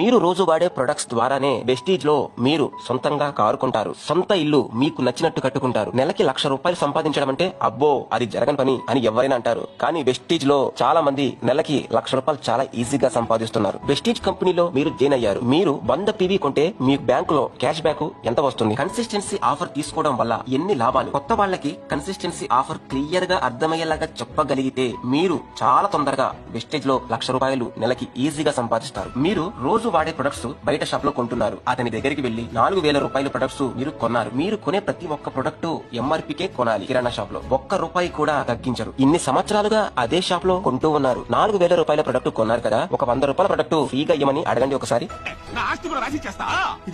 మీరు రోజు వాడే ప్రొడక్ట్స్ ద్వారానే వెస్టీజ్లో మీరు సొంతంగా కారుకుంటారు. సొంత ఇల్లు మీకు నచ్చినట్టు కట్టుకుంటారు. నెలకి లక్ష రూపాయలు సంపాదించడం అంటే అబ్బో అది జరగని పని అని ఎవరైనా అంటారు. కానీ వెస్టీజ్లో చాలా మంది నెలకి లక్ష రూపాయలు చాలా ఈజీగా సంపాదిస్తున్నారు. వెస్టీజ్ కంపెనీలో మీరు జాయిన్ అయ్యారు. మీరు వంద పీవీ కొంటే మీ బ్యాంక్లో క్యాష్ బ్యాక్ ఎంత వస్తుంది? కన్సిస్టెన్సీ ఆఫర్ తీసుకోవడం వల్ల ఎన్ని లాభాలు? కొత్త వాళ్ళకి కన్సిస్టెన్సీ ఆఫర్ క్లియర్గా అర్థమయ్యేలాగా చెప్పగలిగితే మీరు చాలా తొందరగా వెస్టేజ్లో లక్ష రూపాయలు నెలకి ఈజీగా సంపాదిస్తారు. మీరు రోజు వాడే ప్రొడక్ట్స్ బయట షాప్లో కొంటున్నారు. అతని దగ్గరికి వెళ్ళి నాలుగు వేల రూపాయల ప్రొడక్ట్స్ మీరు కొన్నారు. మీరు కొనే ప్రతి ఒక్క ప్రొడక్ట్ ఎంఆర్పీకే కొనాలి. కిరాణా షాప్లో ఒక్క రూపాయి కూడా తగ్గించరు. ఇన్ని సంవత్సరాలుగా అదే షాప్లో కొంటూ ఉన్నారు. నాలుగు వేల రూపాయల ప్రొడక్ట్ కొన్నారు కదా. ఒక వంద రూపాయల ప్రొడక్ట్ ఫ్రీగా ఇవ్వమని అడగండి ఒకసారి.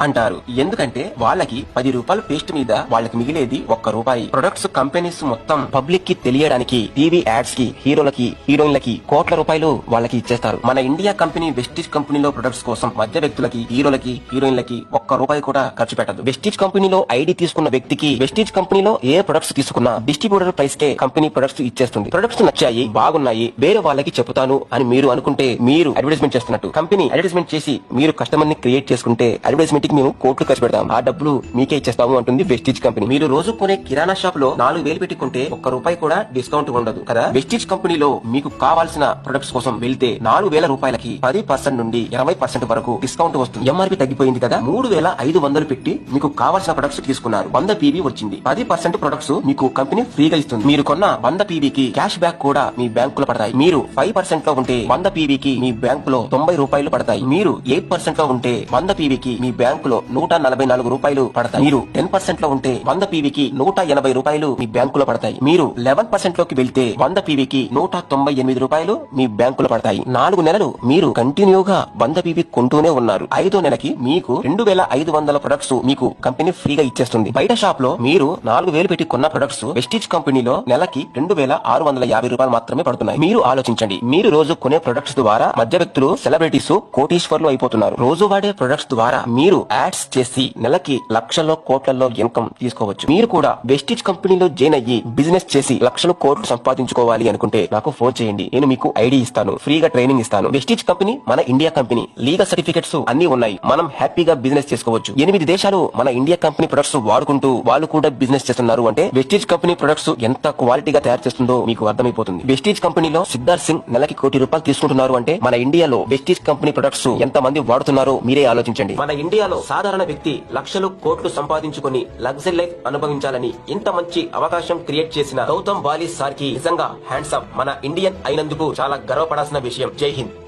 అంటారు. ఎందుకంటే వాళ్ళకి పది రూపాయల పేస్ట్ మీద వాళ్ళకి మిగిలేది ఒక్క రూపాయి. ప్రొడక్ట్స్ కంపెనీస్ మొత్తం పబ్లిక్కి తెలియడానికి టీవీ యాడ్స్కి హీరోలకి హీరోయిన్లకి కోట్ల రూపాయలు వాళ్ళకి ఇచ్చేస్తారు. మన ఇండియా కంపెనీ వెస్టిజ్ కంపెనీలో ప్రొడక్ట్స్ కోసం మధ్య వ్యక్తులకి హీరోలకి హీరోయిన్లకి ఒక్క రూపాయి కూడా ఖర్చు పెట్టదు. వెస్టీజ్ కంపెనీలో ఐడి తీసుకున్న వ్యక్తికి వెస్టిజ్ కంపెనీలో ఏ ప్రొడక్ట్స్ తీసుకున్నా డిస్ట్రిబ్యూటర్ ప్రైస్ కే కంపెనీ ప్రొడక్ట్స్ ఇచ్చేస్తుంది. ప్రొడక్ట్స్ నచ్చాయి బాగున్నాయి వేరే వాళ్ళకి చెప్తాను అని మీరు అనుకుంటే మీరు అడ్వర్టైజ్మెంట్ చేస్తున్నట్టు. కంపెనీ అడ్వర్టైజ్మెంట్ చేసి మీరు కస్టమర్ని క్రియేట్ చేసుకుంటే అడ్వర్టైజ్మెంట్కి మేము కోట్లు ఖర్చు పెడతాం. ఆ డబ్బులు మీకే ఇచ్చేస్తాము అంటుంది వెస్టీజ్ కంపెనీ మీరు రోజు కొనే కిరాణా షాప్లో నాలుగు వేలు పెట్టుకుంటే ఒక్క రూపాయి కూడా డిస్కౌంట్ ఉండదు కదా? వెస్టీజ్ కంపెనీలో మీకు కావాల్సిన ప్రొడక్ట్స్ కోసం వెళ్తే నాలుగు వేల రూపాయలకి పది పర్సెంట్ నుండి ఇరవై పర్సెంట్ వరకు డిస్కౌంట్ వస్తుంది. ఎంఆర్పీ తగ్గిపోయింది కదా? మూడు వేల ఐదు వందలు పెట్టి మీకు కావాల్సిన ప్రొడక్ట్స్ తీసుకున్నారు. వంద పీవీ వచ్చింది. పది పర్సెంట్ ప్రొడక్ట్స్ మీకు కంపెనీ ఫ్రీగా ఇస్తుంది. మీరు కొన్న వంద పీవీకి క్యాష్ బ్యాక్ కూడా మీ బ్యాంకులో పడతాయి. మీరు ఫైవ్ పర్సెంట్లో ఉంటే వంద పీవీకి మీ బ్యాంకులో తొంభై రూపాయలు పడతాయి. మీరు ఎయిట్ పర్సెంట్లో ఉంటే వంద పీవీకి మీ బ్యాంకులో నూట నలభై నాలుగు రూపాయలు పడతాయి. మీరు టెన్ పర్సెంట్లో ఉంటే వంద పీవీకి నూట ఎనభై రూపాయలు మీ బ్యాంకులో పడతాయి. మీరు లెవెన్ పర్సెంట్లోకి వెళ్తే వంద పీవీకి నూట తొంభై ఎనిమిది రూపాయలు మీ బ్యాంకులో పడతాయి. నాలుగు నెలలు మీరు కంటిన్యూగా వంద పీవీ కొంటూనే ఉన్నారు. ఐదో నెలకి మీకు రెండు వేల ఐదు వందల ప్రొడక్ట్స్ మీకు కంపెనీ ఫ్రీగా ఇచ్చేస్తుంది. బయట షాప్లో మీరు నాలుగు వేలు పెట్టి కొన్న ప్రొడక్ట్స్ వెస్టిజ్ కంపెనీలో నెలకి రెండు వేల ఆరు వందల యాభై రూపాయలు మాత్రమే పడుతున్నాయి. మీరు ఆలోచించండి. మీరు రోజు కొనే ప్రొడక్ట్స్ ద్వారా మధ్య వ్యక్తులు సెలబ్రిటీస్ కోటీశ్వర్లు అయిపోతున్నారు. రోజు వాడే ప్రొడక్ట్స్ ద్వారా మీరు యాడ్స్ చేసి నెలకి లక్షల్లో కోట్లలో ఇన్కమ్ తీసుకోవచ్చు. మీరు కూడా వెస్టిజ్ కంపెనీలో జాయిన్ అయ్యి బిజినెస్ చేసి లక్షలు కోట్లు సంపాదించుకోవాలి అనుకుంటే నాకు ఫోన్ చేయండి. నేను మీకు ఐడి ఇస్తాను. ఫ్రీగా ట్రైనింగ్ ఇస్తాను. వెస్టిజ్ కంపెనీ మన ఇండియా కంపెనీ. లీగల్ సర్టిఫికెట్స్ అన్ని ఉన్నాయి. మనం హ్యాపీగా బిజినెస్ చేసుకోవచ్చు. ఎనిమిది దేశాలు మన ఇండియా కంపెనీ ప్రొడక్ట్స్ వాడుకుంటూ వాళ్ళు కూడా బిజినెస్ చేస్తున్నారు అంటే వెస్టిజ్ కంపెనీ ప్రొడక్ట్స్ ఎంత క్వాలిటీగా తయారు చేస్తుందో మీకు అర్థమైపోతుంది. వెస్టిజ్ కంపెనీలో సిద్ధార్థ్ సింగ్ నెలకి కోటి రూపాయలు తీసుకుంటున్నారు అంటే మన ఇండియాలో వెస్టిజ్ కంపెనీ ప్రొడక్ట్స్ ఎంత మంది వాడుతున్నారో మీరే ఆలోచించండి. మన ఇండియాలో సాధారణ వ్యక్తి లక్షలు కోట్లు సంపాదించుకొని లగ్జరీ లైఫ్ అనుభవించాలని ఇంత మంచి అవకాశం క్రియేట్ చేసిన గౌతమ్ బాలి సార్కి నిజంగా హ్యాండ్సమ్ మన ఇండియన్ అయినందుకు చాలా గర్వపడాల్సిన విషయం. జై హింద్.